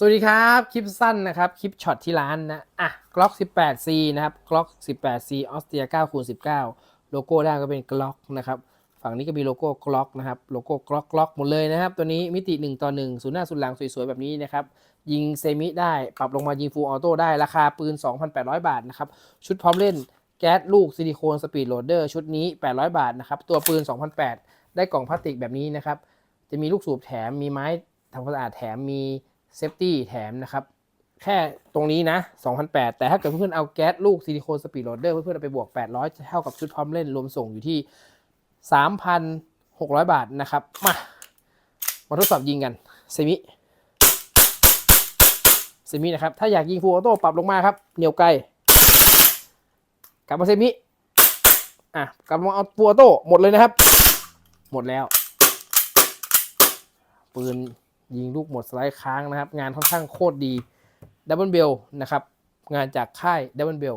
สวัสดีครับ คลิปสั้นนะครับ คลิปช็อตที่ร้านนะ อะ Glock 18C นะครับ Glock 18C ออสเตรีย9คูณ19 โลโก้ด้านก็เป็น Glock นะครับ ฝั่งนี้ก็มีโลโก้ Glock นะครับ โลโก้ Glock Glock หมดเลยนะครับ ตัวนี้มิติ 1 ต่อ 1 ศูนย์หน้าศูนย์หลังสวยๆ แบบนี้นะครับ ยิงเซมิได้ ปรับลงมายิงฟูลออโต้ได้ ราคาปืน 2,800 บาทนะครับ ชุดพร้อมเล่น แก๊สลูกซิลิโคนสปีดโหลดเดอร์ชุดนี้ 800 บาทนะครับ ตัวปืน 2,800 ได้กล่องพลาสติกแบบนี้นะครับ จะมีลูกสูบแถม มีไม้ทำความสะอาดแถม มี เซฟตี้แถมนะครับ แค่ตรงนี้นะ2,800แต่ถ้าเกิดเพื่อนๆเอาแก๊สลูกซิลิโคนสปีดโหลดเดอร์เพื่อนๆเอาไปบวก 800 จะเท่ากับชุดพร้อมเล่นรวมส่งอยู่ที่ 3,600 บาทนะครับ มา มาทดสอบยิงกันเซมิเซมินะครับ ถ้าอยากยิงฟูลออโต้ปรับลงมาครับ เหนียวไกล กลับมาเซมิอะกลับมาเอาฟูลออโต้หมดเลยนะครับ หมดแล้ว ปืน ยิงลูกหมดสไลด์ค้างนะครับ งานค่อนข้างโคตรดีดับเบิลเบลนะครับ งานจากค่ายดับเบิลเบล